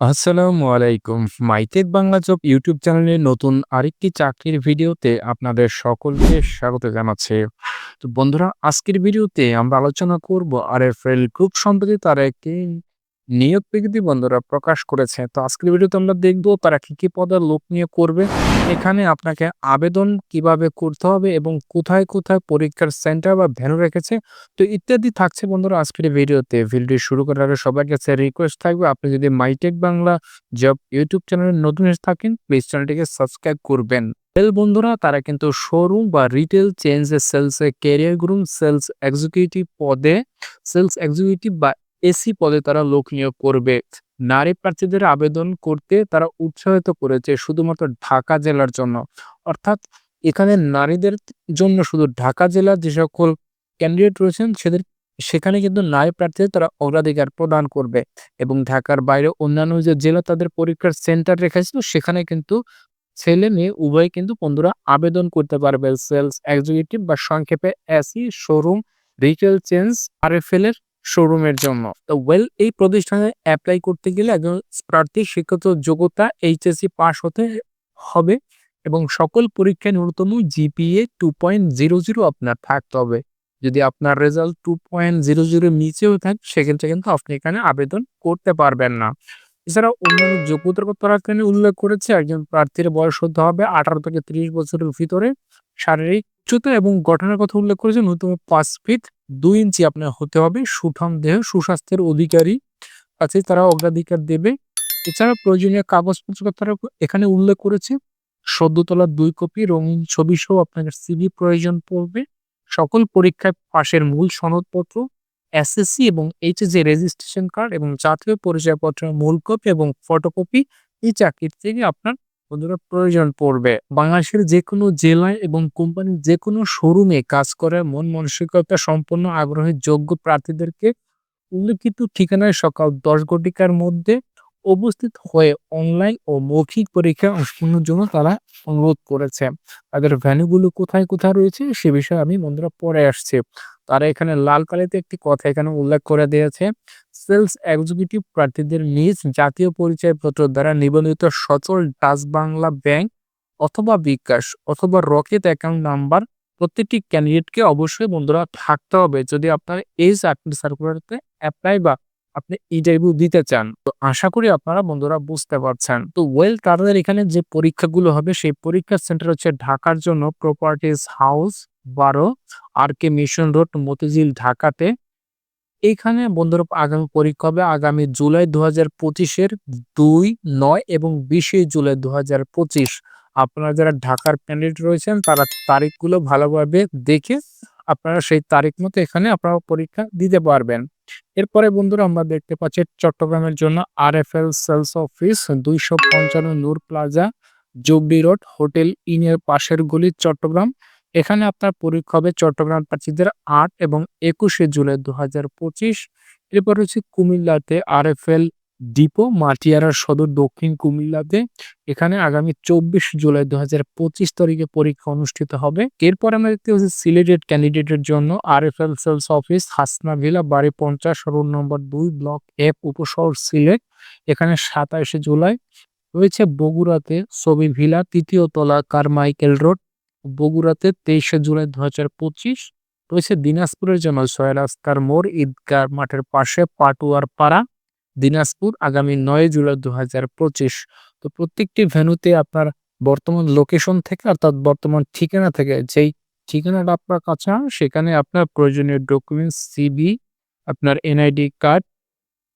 আসসালামু আলাইকুম। মাইতেদ Bangla job YouTube চ্যানেলের নতুন আরেকটি চাকরির ভিডিওতে আপনাদের সকলকে স্বাগত জানাচ্ছে তো বন্ধুরা, আজকের ভিডিওতে আমরা আলোচনা করব এল গ্রুপ সম্প্রতি তার একটি নিয়োগ বিজ্ঞপ্তি বন্ধুরা প্রকাশ করেছে। তো আজকের ভিডিওতে আমরা দেখব তারা কি, কি পদে লোক নিয়োগ করবে। এখানে আপনাকে আবেদন কীভাবে করতে হবে এবং কোথায়, কোথায় পরীক্ষার সেন্টার বা ভেন্যু রেখেছে। তো ইত্যাদি থাকছে বন্ধুরা আজকের ভিডিওতে। ভিডিওটি শুরু করার আগে সবার কাছে রিকোয়েস্ট থাকবে আপনি যদি মাইটেক বাংলা জব ইউটিউব চ্যানেলে নতুন এসে থাকেন প্লিজ চ্যানেলটিকে সাবস্ক্রাইব করবেন। রেল বন্ধুরা তারা কিন্তু শোরুম বা রিটেল চেঞ্জে সেলসে ক্যারিয়ার গ্রুম সেলস এক্সিকিউটিভ পদে সেলস এক্সিকিউটিভ বা এসি পদে তারা লোক নিয়োগ করবে। নারী প্রার্থীদের আবেদন করতে তারা উৎসাহিত করেছে শুধুমাত্র ঢাকা জেলার জন্য। অর্থাৎ এখানে নারীদের জন্য শুধু ঢাকা জেলার যে সকল ক্যান্ডিডেট রয়েছেন, সেদের সেখানে কিন্তু নারী প্রার্থীদের তারা অগ্রাধিকার প্রদান করবে এবং ঢাকার বাইরে অন্যান্য যে জেলা তাদের পরীক্ষার সেন্টার রেখেছিল সেখানে কিন্তু ছেলে মেয়ে উভয় কিন্তু বন্ধুরা আবেদন করতে পারবে সেলস এক্সিকিউটিভ বা সংক্ষেপে SE showroom retail chain RFL এর শোরুমের জন্য। তো ওয়েল এই প্রতিষ্ঠানে অ্যাপ্লাই করতে গেলে একজন প্রার্থী শিক্ষিত যোগ্যতা এইচএসসি পাস হতে হবে এবং সকল পরীক্ষায় ন্যূনতম GPA two point zero zero আপনার থাকতে হবে। যদি আপনার result two point zero zero নিচেও থাকে, সেক্ষেত্রে কিন্তু আপনি এখানে আবেদন করতে পারবেন না। এছাড়া অন্যান্য যোগ্যতার কথা এখানে উল্লেখ করেছে, একজন প্রার্থীর বয়স হতে হবে আঠারো থেকে ত্রিশ বছরের ভিতরে। শারীরিক উচ্চতা এবং গঠনের কথা উল্লেখ করেছে, ন্যূনতম পাঁচ ফিট দুই ইঞ্চি আপনার হতে হবে। সুঠাম দেহ, সুস্বাস্থ্যের অধিকারী আছে, তারা অগ্রাধিকার দেবে। এছাড়া প্রয়োজনীয় কাগজপত্র তারা এখানে উল্লেখ করেছে। সদ্য তোলার দুই কপি, রঙিন ছবি সহ আপনাদের সিবি প্রয়োজন পড়বে। সকল পরীক্ষায় পাশের মূল সনদপত্র এসএসসি এবং এইচএসসি রেজিস্ট্রেশন কার্ড এবং জাতীয় পরিচয়পত্রের মূল কপি এবং ফটোকপি এই চাকরির থেকে আপনার বন্ধুরা, প্রয়োজন পড়বে। বাংলাদেশের যে কোনো জেলায় এবং কোম্পানির যে কোনো শোরুমে কাজ করার মন মানসিকতা সম্পন্ন আগ্রহের যোগ্য প্রার্থীদেরকে উল্লেখিত ঠিকানায় সকাল দশ ঘটিকার মধ্যে উপস্থিত হয়ে অনলাইন ও মৌখিক পরীক্ষা অংশগ্রহণের জন্য তারা অনুরোধ করেছে। তাদের ভ্যানুগুলো কোথায় কোথায় রয়েছে সে বিষয়ে আমি বন্ধুরা পরে আসছি। তারা এখানে লাল কালিতে একটি কথা এখানে উল্লেখ করে দিয়েছে। সেলস এক্সিকিউটিভ প্রার্থীদের নিজ জাতীয় পরিচয়পত্র দ্বারা নিবন্ধিত সচল ডাচ বাংলা ব্যাংক অথবা বিকাশ অথবা রকেট অ্যাকাউন্ট নাম্বার প্রত্যেকটি ক্যান্ডিডেটকে অবশ্যই বন্ধুরা থাকতে হবে। যদি আপনার এই চাকরি সার্কুলারতে অ্যাপ্লাই বা আপনি ইন্টারভিউ দিতে চান, তো আশা করি আপনারা বন্ধুরা বুঝতে পারছেন। তো ওয়েল তাদের এখানে যে পরীক্ষাগুলো হবে, সেই পরীক্ষার সেন্টার হচ্ছে ঢাকার জন্য প্রপার্টিজ হাউস বারো R K mission road Motijheel, ঢাকাতে। এখানে বন্ধুরা আগামী পরীক্ষা হবে আগামী জুলাই দু হাজার পঁচিশের দুই, নয় এবং বিশে জুলাই দু হাজার পঁচিশ। আপনারা যারা ঢাকার ক্যান্ডিডেট রয়েছেন, তারা তারিখগুলো ভালোভাবে দেখে আপনারা সেই তারিখ মতো এখানে আপনারা পরীক্ষা দিতে পারবেন। এরপরে বন্ধুরা আমরা দেখতে পাচ্ছি চট্টগ্রামের জন্য R F L sales office দুইশো পঞ্চান্ন Noor plaza jubilee road, hotel ইনের পাশের গলি, চট্টগ্রাম। এখানে আপনার পরীক্ষা হবে চট্টগ্রাম প্রার্থীদের আট এবং একুশে জুলাই দু হাজার পঁচিশ। এরপর হচ্ছে কুমিল্লাতে আর এফ এল ডিপো, মাটিয়ারা সদর, দক্ষিণ কুমিল্লাতে। এখানে আগামী চব্বিশ জুলাই দু হাজার পঁচিশ তারিখে পরীক্ষা অনুষ্ঠিত হবে। এরপর আমরা দেখতে পাচ্ছি সিলেটেড ক্যান্ডিডেটের জন্য R F L sales office, Hasna villa, বাড়ি পঞ্চাশ, রোড নম্বর দুই, ব্লক এক উপশহর সিলেট। এখানে সাতাশে জুলাই রয়েছে বগুড়াতে ছবি ভিলা তৃতীয় তলা কারমাইকেল রোড। বগুড়াতে তেইশে জুলাই দু হাজার পঁচিশ রয়েছে দিনাজপুরের জন্য সয়রাস্তার মোড়, ঈদগাহ মাঠের পাশে পাটুয়ার পাড়া, দিনাজপুর আগামী নয় জুলাই দু হাজার পঁচিশ। তো প্রত্যেকটি ভেনুতে আপনার বর্তমান লোকেশন থেকে অর্থাৎ বর্তমান ঠিকানা থেকে যেই ঠিকানাটা আপনার কাছে, সেখানে আপনার প্রয়োজনীয় ডকুমেন্টস, সিবি, আপনার এনআইডি কার্ড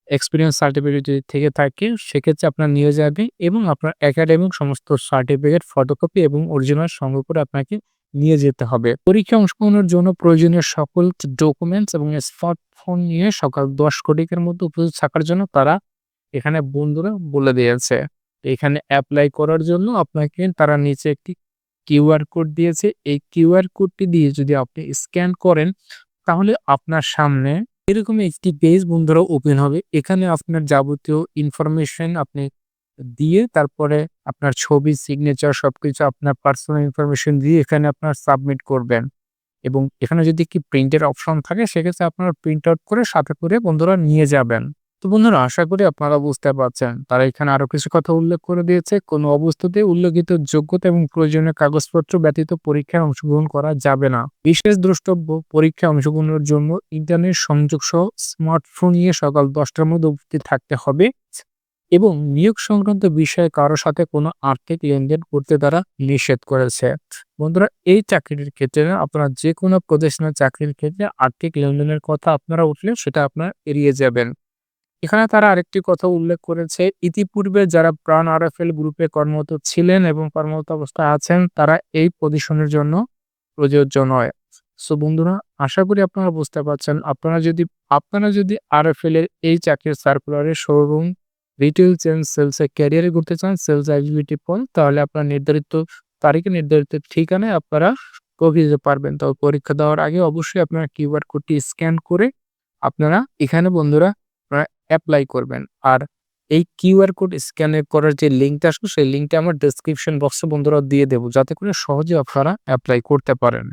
এক্সপিরিয়েন্স সার্টিফিকেট যদি থেকে থাকে, সেক্ষেত্রে আপনার নিয়ে যাবে এবং আপনার একাডেমিক সমস্ত সার্টিফিকেট ফটোকপি এবং অরিজিনাল সংগ্রহ করে আপনাকে নিয়ে যেতে হবে। পরীক্ষা অংশগ্রহণের জন্য প্রয়োজনীয় সকল ডকুমেন্টস এবং স্মার্টফোন নিয়ে সকাল দশ কোটিকের মধ্যে উপস্থিত থাকার জন্য তারা এখানে বন্ধুরা বলে দিয়েছে। এখানে অ্যাপ্লাই করার জন্য আপনাকে তারা নিচে একটি কিউআর কোড দিয়েছে। এই কিউআর কোডটি দিয়ে যদি আপনি স্ক্যান করেন, তাহলে আপনার সামনে এরকম একটি পেজ বন্ধুরা ওপেন হবে। এখানে আপনার যাবতীয় ইনফরমেশন আপনি দিয়ে তারপরে আপনার ছবি সিগনেচার সবকিছু আপনার পার্সোনাল ইনফরমেশন দিয়ে এখানে আপনার সাবমিট করবেন। এবং এখানে যদি কি প্রিন্টের অপশন থাকে, সেক্ষেত্রে আপনারা প্রিন্ট আউট করে সাথে করে বন্ধুরা নিয়ে যাবেন। তো বন্ধুরা, আশা করি আপনারা বুঝতে পারছেন। তারা এখানে আরও কিছু কথা উল্লেখ করে দিয়েছে। কোনো অবস্থাতে উল্লেখিত যোগ্যতা এবং প্রয়োজনীয় কাগজপত্র ব্যতীত পরীক্ষায় অংশগ্রহণ করা যাবে না। বিশেষ দ্রষ্টব্য, পরীক্ষায় অংশগ্রহণের জন্য ইন্টারনেট সংযোগ সহ স্মার্টফোন নিয়ে সকাল দশটার মধ্যে উপস্থিত থাকতে হবে এবং নিয়োগ সংক্রান্ত বিষয়ে কারোর সাথে কোনো আর্থিক লেনদেন করতে তারা নিষেধ করেছে। বন্ধুরা, এই চাকরির ক্ষেত্রে আপনারা যে কোনো প্রতিষ্ঠানের চাকরির ক্ষেত্রে আর্থিক লেনদেনের কথা আপনারা উঠলে সেটা আপনারা এড়িয়ে যাবেন। এখানে তারা আরেকটি কথা উল্লেখ করেছে, ইতিপূর্বে যারা প্রাণ আরএফএল গ্রুপে কর্মরত ছিলেন এবং কর্মরত অবস্থায় আছেন, তারা এই পজিশনের জন্য প্রযোজ্য নয়। সো বন্ধুরা, আশা করি আপনারা বুঝতে পারছেন। আপনারা যদি আপনারা যদি আরএফএল এর এই চাকরির সার্কুলারের শোরুম রিটেল চেঞ্জ সেলসে ক্যারিয়ারে করতে চান সেলস এক্সিকিউটিভ পদ তাহলে আপনার নির্ধারিত তারিখে নির্ধারিত ঠিকানায় আপনারা পৌঁছে পারবেন। তবে পরীক্ষা দেওয়ার আগে অবশ্যই আপনারা কিউআর কোডটি স্ক্যান করে আপনারা এখানে, বন্ধুরা আপনারা অ্যাপ্লাই করবেন। আর এই কিউআর কোড স্ক্যান করার যে লিঙ্কটা আসবে সেই লিঙ্কটা আমার ডিসক্রিপশন বক্সে বন্ধুরা দিয়ে দেবো। যাতে করে সহজে আপনারা অ্যাপ্লাই করতে পারেন।